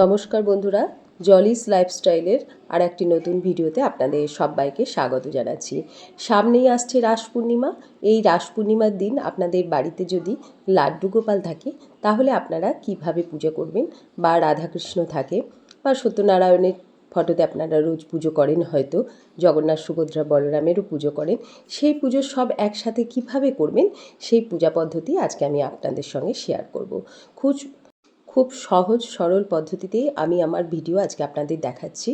নমস্কার বন্ধুরা জলিস লাইফস্টাইলের আর একটি নতুন ভিডিওতে আপনাদের সবাইকে স্বাগত জানাচ্ছি। সামনেই আসছে রাস পূর্ণিমা। এই রাস পূর্ণিমার দিন আপনাদের বাড়িতে যদি লাড্ডু গোপাল থাকে, তাহলে আপনারা কীভাবে পুজো করবেন বা রাধাকৃষ্ণ থাকে বা সত্যনারায়ণের ফটোতে আপনারা রোজ পুজো করেন হয়তো, জগন্নাথ সুভদ্রা বলরামেরও পুজো করেন, সেই পুজো সব একসাথে কীভাবে করবেন, সেই পূজা পদ্ধতি আজকে আমি আপনাদের সঙ্গে শেয়ার করব। খুব খুব সহজ, সরল পদ্ধতিতে আমি আমার ভিডিও আজকে আপনাদের দেখাচ্ছি।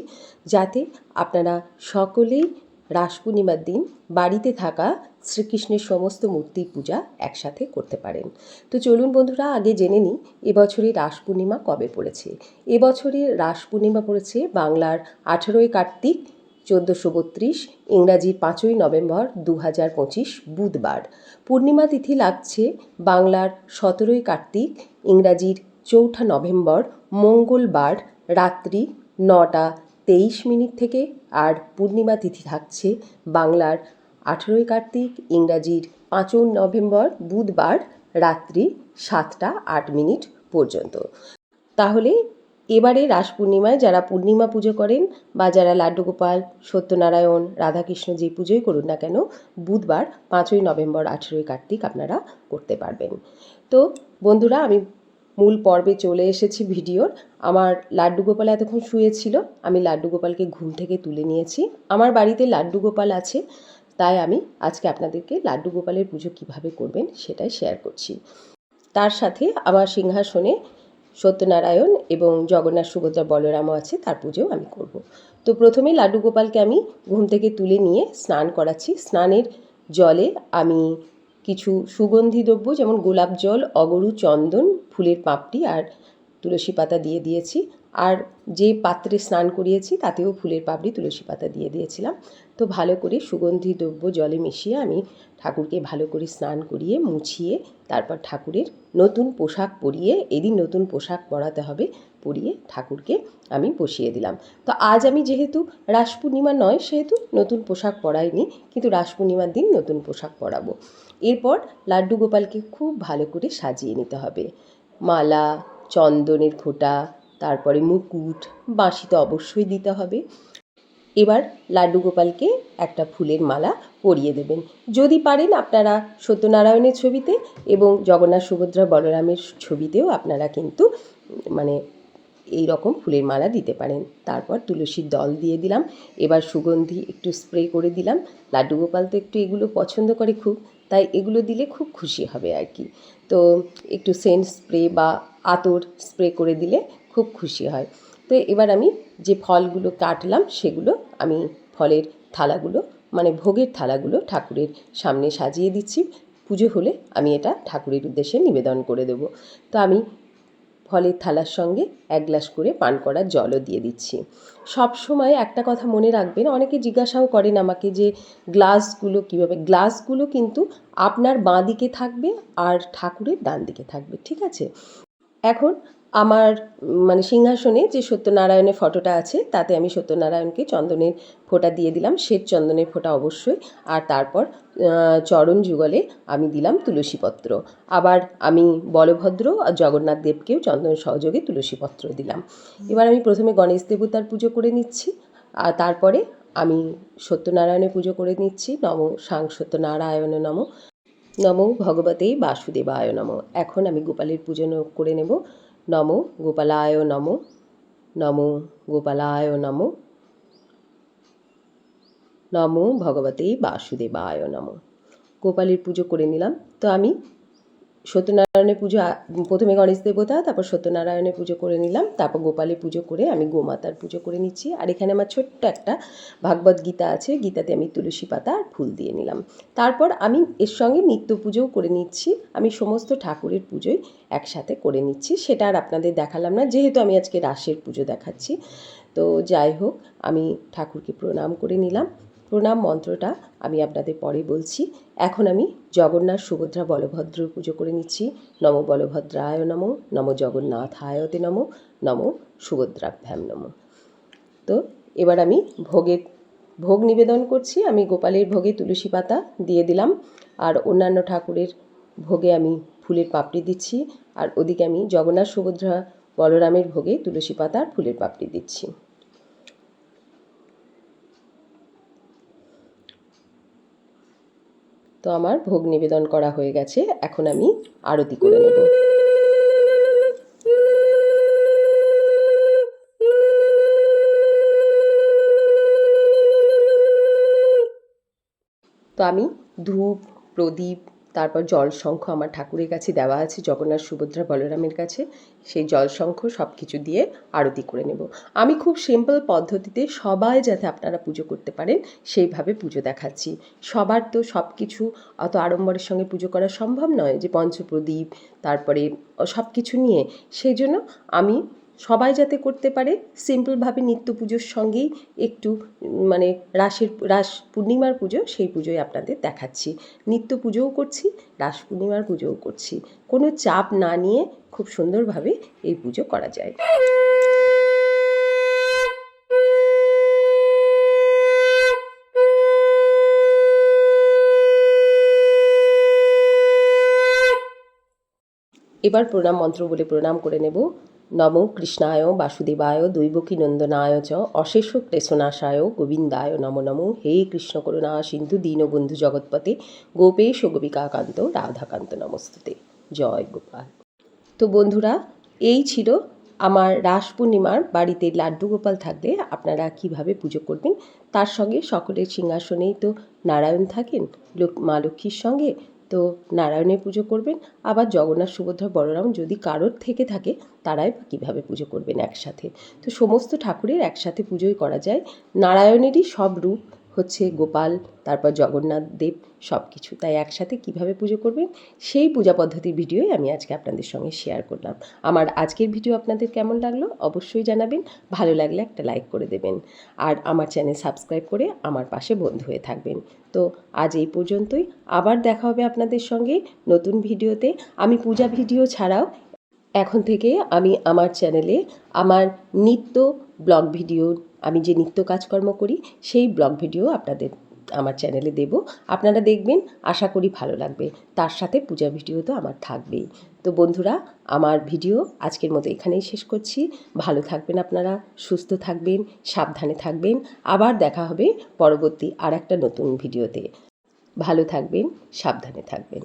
যাতে আপনারা সকলেই রাস পূর্ণিমার দিন বাড়িতে থাকা শ্রীকৃষ্ণের সমস্ত মূর্তির পূজা একসাথে করতে পারেন। তো চলুন বন্ধুরা, আগে জেনে নিই এবছরের রাস পূর্ণিমা কবে পড়েছে? এবছরের রাস পূর্ণিমা পড়েছে বাংলার আঠেরোই কার্তিক, চোদ্দোশো বত্রিশ, ইংরাজির পাঁচই নভেম্বর দু হাজার পঁচিশ বুধবার। পূর্ণিমা তিথি লাগছে বাংলার সতেরোই কার্তিক, ইংরাজির চৌঠা নভেম্বর, মঙ্গলবার রাত্রি নটা তেইশ মিনিট থেকে আর পূর্ণিমা তিথি থাকছে বাংলার আঠেরোই কার্তিক, ইংরাজির পাঁচই নভেম্বর বুধবার রাত্রি সাতটা আট মিনিট পর্যন্ত। তাহলে এবারে রাস পূর্ণিমায় যারা পূর্ণিমা পুজো করেন বা যারা লাড্ডুগোপাল সত্যনারায়ণ রাধাকৃষ্ণ যে পুজোই করুন না কেন, বুধবার পাঁচই নভেম্বর আঠেরোই কার্তিক আপনারা করতে পারবেন। তো বন্ধুরা, আমি মূল পর্বে চলে এসেছি ভিডিওর। আমার লাড্ডু গোপাল এতক্ষণ শুয়েছিল, আমি লাড্ডু গোপালকে ঘুম থেকে তুলে নিয়েছি। আমার বাড়িতে লাড্ডু গোপাল আছে, তাই আমি আজকে আপনাদেরকে লাড্ডু গোপালের পুজো কীভাবে করবেন সেটাই শেয়ার করছি। তার সাথে আমার সিংহাসনে সত্যনারায়ণ এবং জগন্নাথ সুভদ্রা বলরামও আছে, তার পুজোও আমি করব। তো প্রথমে লাড্ডু গোপালকে আমি ঘুম থেকে তুলে নিয়ে স্নান করাচ্ছি। স্নানের জলে আমি কিছু সুগন্ধি দ্রব্য যেমন গোলাপ জল, অগরু চন্দন, ফুলের পাপড়ি আর তুলসী পাতা দিয়ে দিয়েছি। আর যে পাত্রে স্নান করিয়েছি, তাতেও ফুলের পাপড়ি তুলসী পাতা দিয়ে দিয়েছিলাম। তো ভালো করে সুগন্ধি দ্রব্য জলে মিশিয়ে আমি ঠাকুরকে ভালো করে স্নান করিয়ে মুছিয়ে তারপর ঠাকুরের নতুন পোশাক পরিয়ে, এদিন নতুন পোশাক পরাতে হবে পরিয়ে ঠাকুরকে আমি বসিয়ে দিলাম। তো আজ আমি যেহেতু রাস পূর্ণিমা নয়, সেহেতু নতুন পোশাক পরাইনি, কিন্তু রাস পূর্ণিমার দিন নতুন পোশাক পরাবো। এরপর লাড্ডু গোপালকে খুব ভালো করে সাজিয়ে নিতে হবে। মালা, চন্দনের ফোঁটা তারপরে মুকুট, বাঁশি তো অবশ্যই দিতে হবে। এবার লাড্ডু গোপালকে একটা ফুলের মালা পরিয়ে দেবেন। যদি পারেন আপনারা সত্যনারায়ণের ছবিতে এবং জগন্নাথ সুভদ্রা বলরামের ছবিতেও আপনারা কিন্তু মানে এই রকম ফুলের মালা দিতে পারেন। তারপর তুলসীর দল দিয়ে দিলাম। এবার সুগন্ধি একটু স্প্রে করে দিলাম। লাড্ডু গোপাল তো একটু এগুলো পছন্দ করে খুব, তাই এগুলো দিলে খুব খুশি হবে আর কি। তো একটু সেন্ট স্প্রে বা আতর স্প্রে করে দিলে খুব খুশি হয়। তো এবার আমি যে ফলগুলো কাটলাম, সেগুলো আমি ফলের থালাগুলো মানে ভোগের থালাগুলো ঠাকুরের সামনে সাজিয়ে দিচ্ছি। পুজো হলে আমি এটা ঠাকুরের উদ্দেশ্যে নিবেদন করে দেব। তো আমি ফলের থালার সঙ্গে এক গ্লাস করে পান করার জলও দিয়ে দিচ্ছি। সব সময় একটা কথা মনে রাখবেন, অনেকে জিজ্ঞাসাও করেন আমাকে যে গ্লাসগুলো কীভাবে, গ্লাসগুলো কিন্তু আপনার বাঁ দিকে থাকবে আর ঠাকুরের ডান দিকে থাকবে, ঠিক আছে? এখন আমার মানে সিংহাসনে যে সত্যনারায়ণের ফটোটা আছে, তাতে আমি সত্যনারায়ণকে চন্দনের ফোঁটা দিয়ে দিলাম। শ্বেত চন্দনের ফোঁটা অবশ্যই। আর তারপর চরণ যুগলে আমি দিলাম তুলসীপত্র। আবার আমি বলভদ্র আর জগন্নাথ দেবকেও চন্দন সহযোগে তুলসীপত্র দিলাম। এবার আমি প্রথমে গণেশ দেবতার পুজো করে নিচ্ছি। আর তারপরে আমি সত্যনারায়ণের পুজো করে নিচ্ছি। নম সাং সত্যনারায়ণ নম। নম ভগবতে বাসুদেবায় নম। এখন আমি গোপালের পুজো করে নেব। নম গোপালায় নম নম গোপালায় নমো, নম ভগবতে বাসুদেবায় নমো। গোপালের পুজো করে নিলাম। তো আমি সত্যনারায়ণের পুজো প্রথমে গণেশ দেবতা, তারপর সত্যনারায়ণের পুজো করে নিলাম, তারপর গোপালের পুজো করে আমি গোমাতার পুজো করে নিচ্ছি। আর এখানে আমার ছোট্ট একটা ভাগবত গীতা আছে, গীতাতে আমি তুলসী পাতা আর ফুল দিয়ে নিলাম। তারপর আমি এর সঙ্গে নিত্য পুজোও করে নিচ্ছি, আমি সমস্ত ঠাকুরের পুজোই একসাথে করে নিচ্ছি। সেটা আর আপনাদের দেখালাম না, যেহেতু আমি আজকে রাসের পুজো দেখাচ্ছি। তো যাই হোক, আমি ঠাকুরকে প্রণাম করে নিলাম। প্রণাম মন্ত্রটা আমি আপনাদের পরে বলছি। এখন আমি জগন্নাথ সুভদ্রা বলভদ্র পুজো করে নিচ্ছি। নম বলভদ্রায় নম নম জগন্নাথায়তে নম নম সুভদ্রাভ্যাম নম। তো এবার আমি ভোগের ভোগ নিবেদন করছি। আমি গোপালের ভোগে তুলসী পাতা দিয়ে দিলাম। আর অন্যান্য ঠাকুরের ভোগে আমি ফুলের পাপড়ি দিচ্ছি। আর ওদিকে আমি জগন্নাথ সুভদ্রা বলরামের ভোগে তুলসী পাতা আর ফুলের পাপড়ি দিচ্ছি। তো আমার ভোগ নিবেদন করা হয়ে গেছে। এখন আমি আরতি করে নেব। তো আমি ধূপ, প্রদীপ তারপর জল শঙ্খ আমার ঠাকুরের কাছে দেওয়া আছে, জগন্নাথ, সুভদ্রা, বলরামের কাছে। সেই জল শঙ্খ সব কিছু দিয়ে আরতি করে নেব। আমি খুব সিম্পল পদ্ধতিতে সবাই যাতে আপনারা পুজো করতে পারেন, সেইভাবে পুজো দেখাচ্ছি। সবার তো সব কিছু অত আড়ম্বরের সঙ্গে পুজো করা সম্ভব নয় যে পঞ্চপ্রদীপ, তারপরে সব কিছু নিয়ে। সেই জন্য আমি সবাই যাতে করতে পারে, সিম্পলভাবে নিত্য পুজোর সঙ্গেই একটু মানে রাসের, রাস পূর্ণিমার পুজো, সেই পুজোই আপনাদের দেখাচ্ছি। নিত্য পুজোও করছি, রাস পূর্ণিমার পুজোও করছি। কোনো চাপ না নিয়ে খুব সুন্দরভাবে এই পুজো করা যায়। এবার প্রণাম মন্ত্র বলে প্রণাম করে নেব। নম কৃষ্ণায় বাসুদেবায় দৈবকী নন্দনায় চ অশেষ ক্লেশনাশায় গোবিন্দায় নম নম হে কৃষ্ণ করুণা সিন্ধু দীনবন্ধু জগৎপতে গোপেশ গোপিকাকান্ত রাধাকান্ত নমস্তুতে জয় গোপাল তো বন্ধুরা, এই ছিল আমার রাস পূর্ণিমার বাড়িতে লাড্ডু গোপাল থাকলে আপনারা কীভাবে পুজো করবেন? তার সঙ্গে সকলের সিংহাসনেই তো নারায়ণ থাকেন মা লক্ষ্মীর সঙ্গে। তো নারায়ণের পুজো করবেন, আবার জগন্নাথ, সুভদ্রা, বলরাম যদি কারোর থেকে থাকে, তারাই কীভাবে পুজো করবেন একসাথে। তো সমস্ত ঠাকুরের একসাথে পুজোই করা যায়। নারায়ণেরই সব রূপ হচ্ছে গোপাল, তারপর জগন্নাথ দেব সব কিছু তাই একসাথে কীভাবে পুজো করবেন, সেই পূজা পদ্ধতির ভিডিওই আমি আজকে আপনাদের সঙ্গে শেয়ার করলাম। আমার আজকের ভিডিও আপনাদের কেমন লাগল, অবশ্যই জানাবেন। ভালো লাগলে একটা লাইক করে দেবেন। আর আমার চ্যানেল সাবস্ক্রাইব করে আমার পাশে বন্ধু হয়ে থাকবেন। তো আজ এই পর্যন্তই, আবার দেখা হবে আপনাদের সঙ্গে নতুন ভিডিওতে। আমি পূজা ভিডিও ছাড়াও এখন থেকে আমি আমার চ্যানেলে আমার নিত্য ব্লগ ভিডিও আমি যে নিত্য কাজকর্ম করি, সেই ব্লগ ভিডিও আপনাদের, আমার চ্যানেলে দেব। আপনারা দেখবেন, আশা করি ভালো লাগবে। তার সাথে পূজা ভিডিও তো আমার থাকবেই। তো বন্ধুরা, আমার ভিডিও আজকের মতো এখানেই শেষ করছি। ভালো থাকবেন আপনারা, সুস্থ থাকবেন, সাবধানে থাকবেন। আবার দেখা হবে পরবর্তী আর একটা নতুন ভিডিওতে ভালো থাকবেন, সাবধানে থাকবেন।